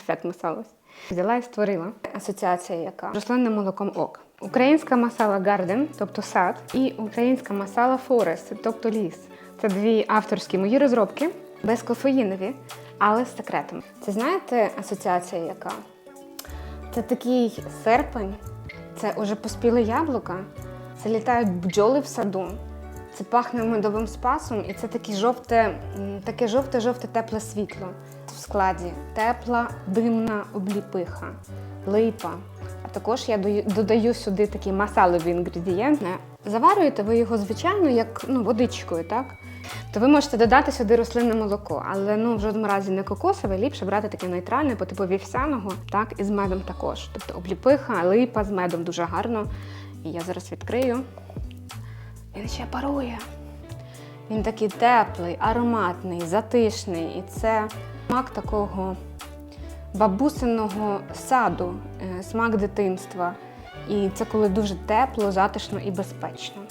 ефект масала. Взяла і створила асоціація, яка рослинним молоком ок. Українська масала Гарден, тобто сад, і українська масала Форест, тобто ліс. Це дві авторські мої розробки, безкофеїнові, але з секретами. Це знаєте асоціація, яка? Це такий серпень, це уже поспіле яблука, це літають бджоли в саду, це пахне медовим спасом, і це таке жовте, таке жовте-жовте тепле світло. Складі тепла димна обліпиха, липа. А також я додаю сюди такий масаловий інгредієнт. Заварюєте ви його, звичайно, як ну, водичкою, так? То ви можете додати сюди рослинне молоко, але ну в жодному разі не кокосове, ліпше брати таке нейтральне, по типу вівсяного, так, і з медом також. Тобто обліпиха, липа з медом дуже гарно. І я зараз відкрию. Він ще парує. Він такий теплий, ароматний, затишний. І це смак такого бабусиного саду, е, смак дитинства. І це коли дуже тепло, затишно і безпечно.